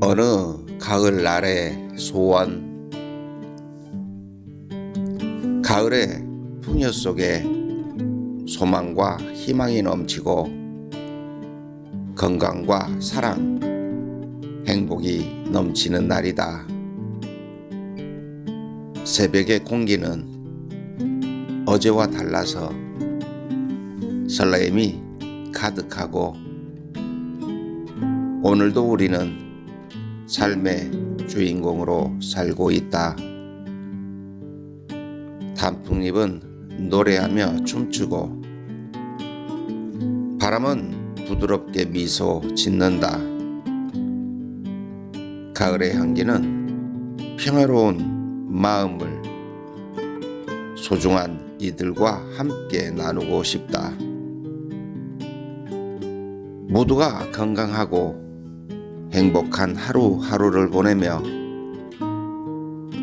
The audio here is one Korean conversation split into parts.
어느 가을 날의 소원 가을의 풍요 속에 소망과 희망이 넘치고 건강과 사랑, 행복이 넘치는 날이다. 새벽의 공기는 어제와 달라서 설레임이 가득하고 오늘도 우리는 삶의 주인공으로 살고 있다. 단풍잎은 노래하며 춤추고 바람은 부드럽게 미소 짓는다. 가을의 향기는 평화로운 마음을 소중한 이들과 함께 나누고 싶다. 모두가 건강하고 행복한 하루하루를 보내며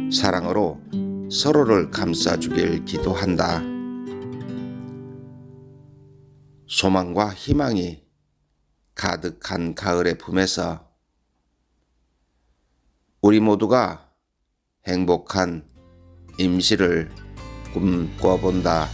사랑으로 서로를 감싸주길 기도한다. 소망과 희망이 가득한 가을의 품에서 우리 모두가 행복한 임시를 꿈꿔본다.